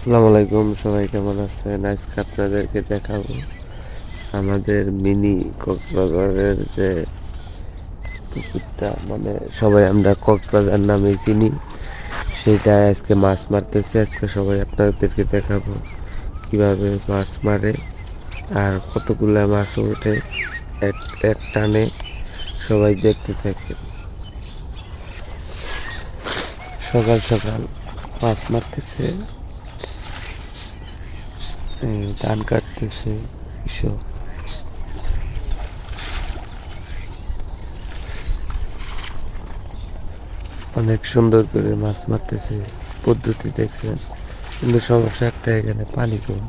আসসালামু আলাইকুম, সবাই কেমন আছেন? আজকে আপনাদেরকে দেখাবো আমাদের মিনি কক্সবাজারের যে পুকুরটা মানে সবাই আমরা কক্সবাজার নামে চিনি। সেটাই আজকে মাছ মারতেছে, আজকে সবাই আপনাদেরকে দেখাবো কীভাবে মাছ মারে আর কতগুলো মাছ ওঠে এক এক টানে। সবাই দেখতে থাকে সকাল সকাল মাছ মারতেছে। ধান কাটতেছে এসব অনেক সুন্দর করে মাছ মারতেছে, পদ্ধতি দেখছেন। কিন্তু সমস্যা একটা, এখানে পানি কম।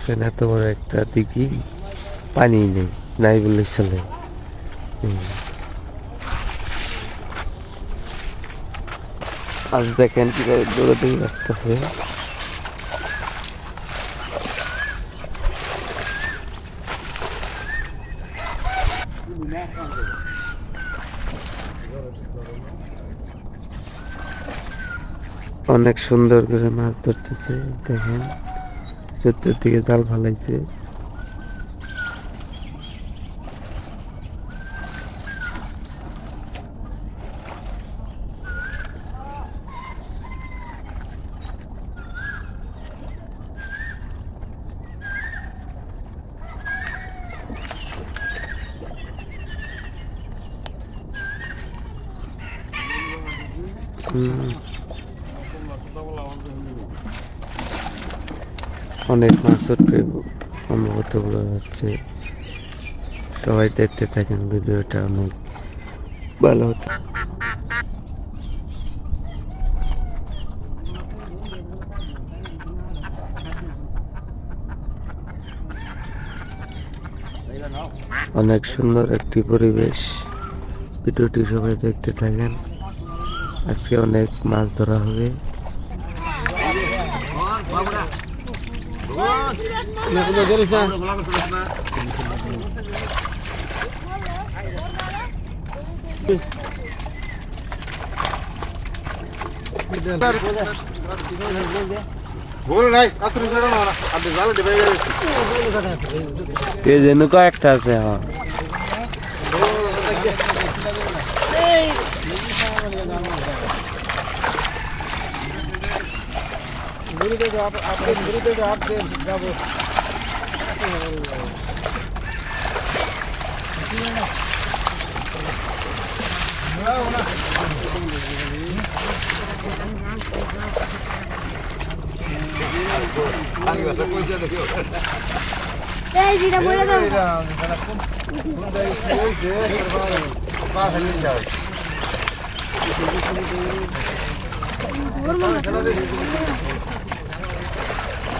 সেখানে এত বড় একটা দিঘি পানি নেই, নাই বলে চলে। আজ দেখেন কীভাবে দৌড়াদৌড়ি আসতেছে অনেক সুন্দর করে মাছ ধরতেছে দেখেন। চতুর্দিকে জাল ফালাইছে। অনেক মাছ উঠবে সম্ভবত বোঝা যাচ্ছে। সবাই দেখতে থাকেন, ভিডিওটা অনেক ভালো হতো। অনেক সুন্দর একটি পরিবেশ। ভিডিওটি সবাই দেখতে থাকেন। আজকে অনেক মাছ ধরা হবে। ভুল নাই আতুরি এই যেটা বলে দাও। ওর মনে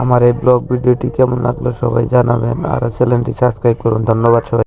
আমার এই ব্লগ ভিডিওটি কেমন লাগল সবাই জানাবেন আর চ্যানেলটি সাবস্ক্রাইব করুন। ধন্যবাদ সবাই।